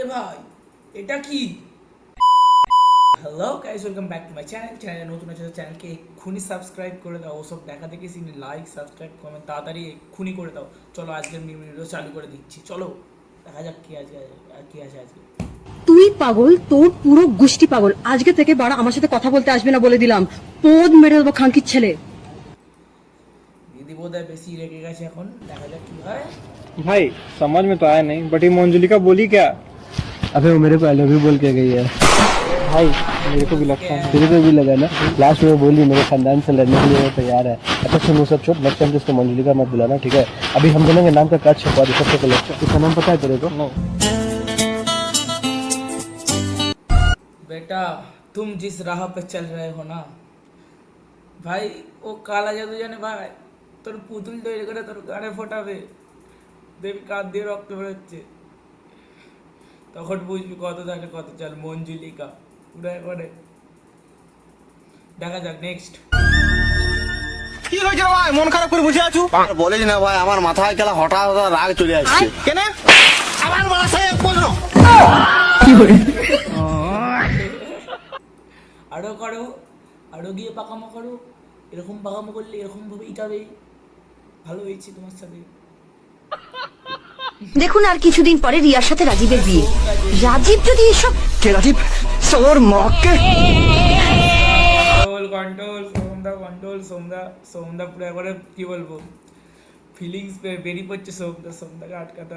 এ ভাই এটা কি? Hello guys welcome back to my channel চ্যানেলে নতুন আছে চ্যানেলকে এক্ষুনি সাবস্ক্রাইব করে দাও। ওসব দেখা দেখে সিনি লাইক সাবস্ক্রাইব কমেন্ট তাড়াতাড়ি এক্ষুনি করে দাও। চলো আজকের ভিডিও চালু করে দিচ্ছি। চলো দেখা যাক কি আছে কি আছে আজকে। তুই পাগল তোর পুরো গোষ্ঠী পাগল। আজকে থেকে বাড়া আমার সাথে কথা বলতে আসবে না বলে দিলাম। পদ মেরে দেবো খাঁকির ছেলে। দিদি বোধ বেশি রেগে গেছে এখন। দেখা যাক কি হয়। ভাই সমাজ মে তো আয় নেই। বাট এই মঞ্জুলিকা বলি ক্যা? अबे वो मेरे को आई लव यू बोल के गई है भाई मेरे को भी लगता है तेरे को भी लगा ना लास्ट में वो बोली मेरे खानदान से लड़ने के लिए वो तैयार है अच्छा सुनो सब छोट नेक्स्ट टाइम जिसको मंजुलिका मत बुलाना ठीक है अभी हम दोनों के नाम का कार्ड छपवा दे सबसे पहले इसका नाम पता है तेरे को नो बेटा तुम जिस राह पे चल रहे हो ना ভাই ও কালা জাদু জানে ভাই তোর পুতুল তৈরি করে তোর গাড়ে ফোটাবে দেবী কাঁধ দিয়ে রক্ত বেরোচ্ছে তখন বুঝবি কত থাকে কত চাল মঞ্জুলিকা। পুরো করে। দেখা যাক নেক্সট কি হয়েছে ভাই? মন খারাপ করে বসে আছো? আর বলিস না ভাই আমার মাথায় গেলা হঠাৎ হঠাৎ রাগ চলে আসছে। কেন? আমার মাথায় এক প্রশ্ন। আরও করো আরও গিয়ে পাকামো করো। এরকম পাকামো করলে এরকম ভাবেই যাবে ভালো হয়েছে তোমার সাথে। দেখুন আর কিছুদিন পরে রিয়ার সাথে রাজীবের বিয়ে। রাজীব যদি এসব কে রাজীব? সোর মককে কন্ট্রোল কন্ট্রোল সোমদা কন্ট্রোল সোমদা সোমদা পুরো একবারে কি বলব? ফিলিংস বেরিয়ে পড়ছে সোমদা সোমদাকে আটকাতে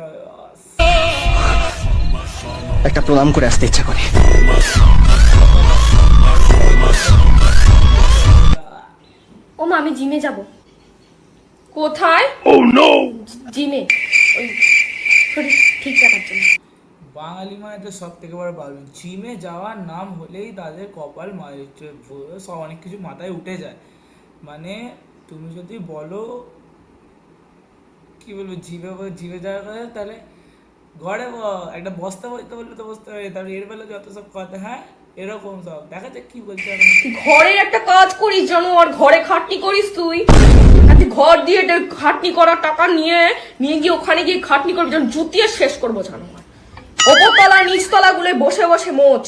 একটা প্রণাম করে আসতে ইচ্ছা করে। ও মা আমি জিমে যাব। কোথায়? Oh, ও নো জিমে ওই শরীর ঠিক রাখার জন্য। বাঙালি মায়েদের সব থেকে বড় প্রবলেম জিমে যাওয়ার নাম হলেই তাদের কপাল সব অনেক কিছু মাথায় উঠে যায়। মানে তুমি যদি বলো, কি বলব জিমে জিমে যাওয়ার কথা, তাহলে ঘরে একটা বস্তা বইতে বললে তো বসতে পারি। তারপরে এর বেলা যত সব কথা হ্যাঁ? এরকম সব। দেখা যাক কি বলছে ঘরের একটা কাজ করিস জানো, আর ঘরে খাটনি করিস তুই। ঘর দিয়ে খাটনি করার টাকা নিয়ে নিয়ে গিয়ে ওখানে গিয়ে খাটনি করবি, যেন জুতিয়ে শেষ করব জানো ওপরতলা নিচতলা গুলো বসে বসে মোচ।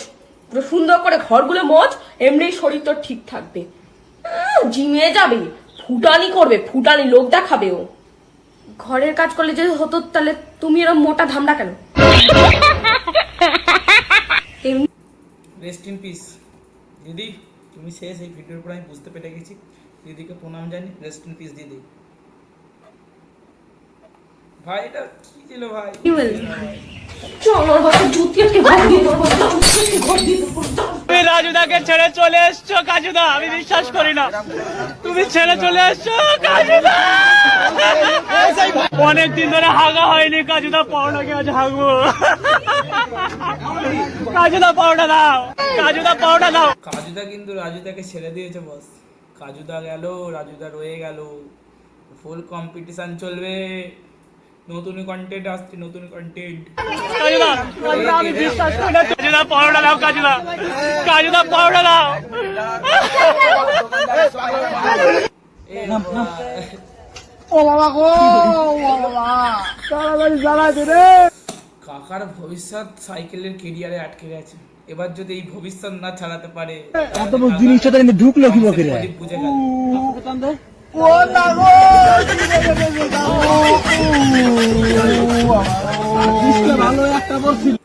পুরো সুন্দর করে ঘরগুলো মোচ, এমনি শরীর তোর ঠিক থাকবে। জিমে যাবে, ফুটানি করবে, ফুটানি লোক দেখাবে ও। ঘরের কাজ করলে যদি হতো তাহলে তুমি এরকম মোটা ধামড়া কেন এমনি রেস্ট ইন পিস দিদি তুমি শেষ এই ভিডিওর পর আমি বুঝতে পেরে গেছি। দিদিকে প্রণাম জানি রেস্ট ইন পিস দিদি। ভাই এটা কি ছিল ভাই? কি বললি? তুমি রাজুদাকে ছেড়ে চলে এসছো কাজুদা আমি বিশ্বাস করি না। তুমি ছেড়ে চলে এসছো কাজুদা! অনেক দিন ধরে হাগা হয়নি কাজুদা পাউডাকে আজ হাগবো। কাজুদা পাউডা দাও কাজুদা পাউডা দাও। কাজুদা কিন্তু রাজুদাকে ছেড়ে দিয়েছে বস কাজুদা গেল রাজুদা রয়ে গেল। ফুল কম্পিটিশন চলবে। নতুন কন্টেন্ট আসছে নতুন কন্টেন্ট আমি বিশ্বাস করি না। কাজুদা পাউডা দাও কাজুদা। কাজুদা পাউডা দাও। কাকার ভবিষ্যৎ সাইকেলের কেরিয়ারে আটকে গেছে এবার যদি এই ভবিষ্যৎ না ছাড়াতে পারে এত বড় জিনিসটা তো ঢুকলো কি বুঝে গেল ভালো একটা বলছিল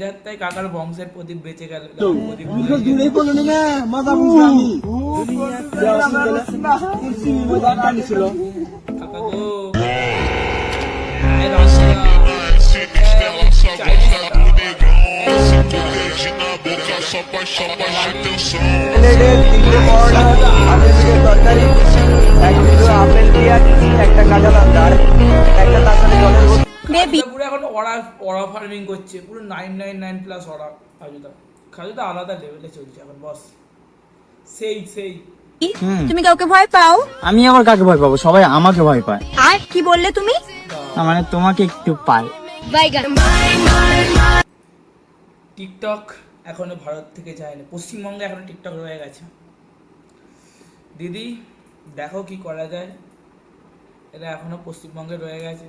এ যাত্রায় কাকার বংশের প্রদীপ বেঁচে গেল। প্রদীপ না মাথা ছিল কাকা গো কিলো আপেল পেঁয়াজ একটা কাঁচা লঙ্কা একটা তার সাথে জলের পুরো এখন অরা অরা ফার্মিং করছে পুরো নাইন নাইন নাইন প্লাস অরা খাজুদা। খাজুদা আলাদা লেভেলে চলছে এখন বস। সেই সেই। তুমি কাউকে ভয় পাও? আমি আবার কাকে ভয় পাবো? সবাই আমাকে ভয় পায়। আর কি বললে তুমি? মানে তোমাকে একটু পায়। টিকটক এখনও ভারত থেকে যায়নি। পশ্চিমবঙ্গে এখনও টিকটক রয়ে গেছে। দিদি দেখো কি করা যায়। এটা এখনও পশ্চিমবঙ্গে রয়ে গেছে।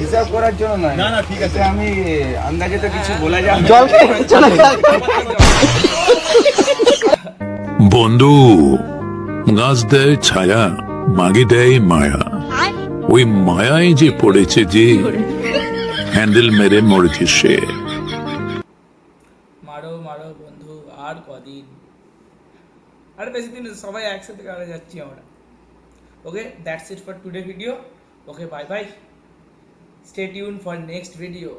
হিসাব করে নি হিসাব করার জন্য নয়। না না ঠিক আছে। আমি আন্দাজে তো কিছু বলা যায় জল খেয়ে চলে যাও। বন্ধু গাছ দেয় ছায়া মাগি দেয় মায়া। ওই মায়ায় যে পড়েছে যে হ্যান্ডেল মেরে মরেছে সে। মারো মারো বন্ধু আর কদিন। আর বেশি দিন সবাই একসাথে কারা যাচ্ছি আমরা। Okay that's it for today video okay bye bye stay tune for next video